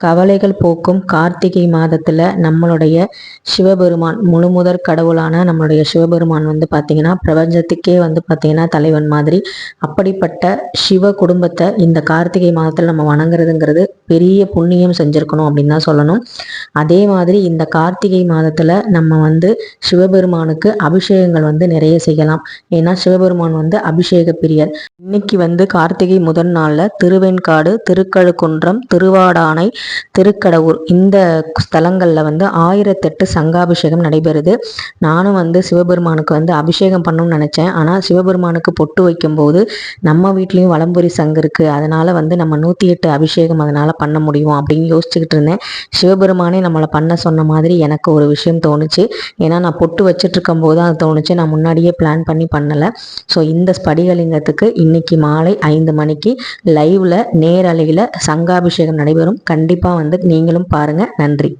கவலைகள் போக்கும் கார்த்திகை மாதத்தில் நம்மளுடைய சிவபெருமான் முழுமுதற் கடவுளான நம்மளுடைய சிவபெருமான் வந்து பார்த்திங்கன்னா பிரபஞ்சத்துக்கே வந்து பார்த்திங்கன்னா தலைவன் மாதிரி. அப்படிப்பட்ட சிவ குடும்பத்தை இந்த கார்த்திகை மாதத்தில் நம்ம வணங்குறதுங்கிறது பெரிய புண்ணியம் செஞ்சுருக்கணும் அப்படின்னு தான் சொல்லணும். அதே மாதிரி இந்த கார்த்திகை மாதத்தில் நம்ம வந்து சிவபெருமானுக்கு அபிஷேகங்கள் வந்து நிறைய செய்யலாம். ஏன்னா சிவபெருமான் வந்து அபிஷேக பிரியர். இன்னைக்கு வந்து கார்த்திகை முதல் நாளில் திருவெண்காடு திருக்கழுக்குன்றம் திருவாடானை திருக்கடவுர். இந்த ஸ்தலங்களில் வந்து ஆயிரத்தெட்டு சங்காபிஷேகம் நடைபெறுது. நானும் வந்து சிவபெருமானுக்கு வந்து அபிஷேகம் பண்ணணும்னு நினச்சேன். ஆனால் சிவபெருமானுக்கு பொட்டு வைக்கும்போது நம்ம வீட்லேயும் வலம்புரி சங்கு இருக்குது அதனால் வந்து நம்ம நூற்றி எட்டு அபிஷேகம் அதனால் பண்ண முடியும் அப்படின்னு யோசிச்சுக்கிட்டு இருந்தேன். சிவபெருமானே நம்மளை பண்ண சொன்ன மாதிரி எனக்கு ஒரு விஷயம் தோணுச்சு. ஏன்னா நான் பொட்டு வச்சுட்டு இருக்கும்போது அது தோணுச்சு. நான் முன்னாடியே பிளான் பண்ணி பண்ணலை. ஸோ இந்த ஸ்படிகலிங்கத்துக்கு இன்னைக்கு மாலை ஐந்து மணிக்கு லைவில் நேரலையில் சங்காபிஷேகம் நடைபெறும். கண்டிப்பாக கண்டிப்பாக வந்து நீங்களும் பாருங்கள் நன்றி.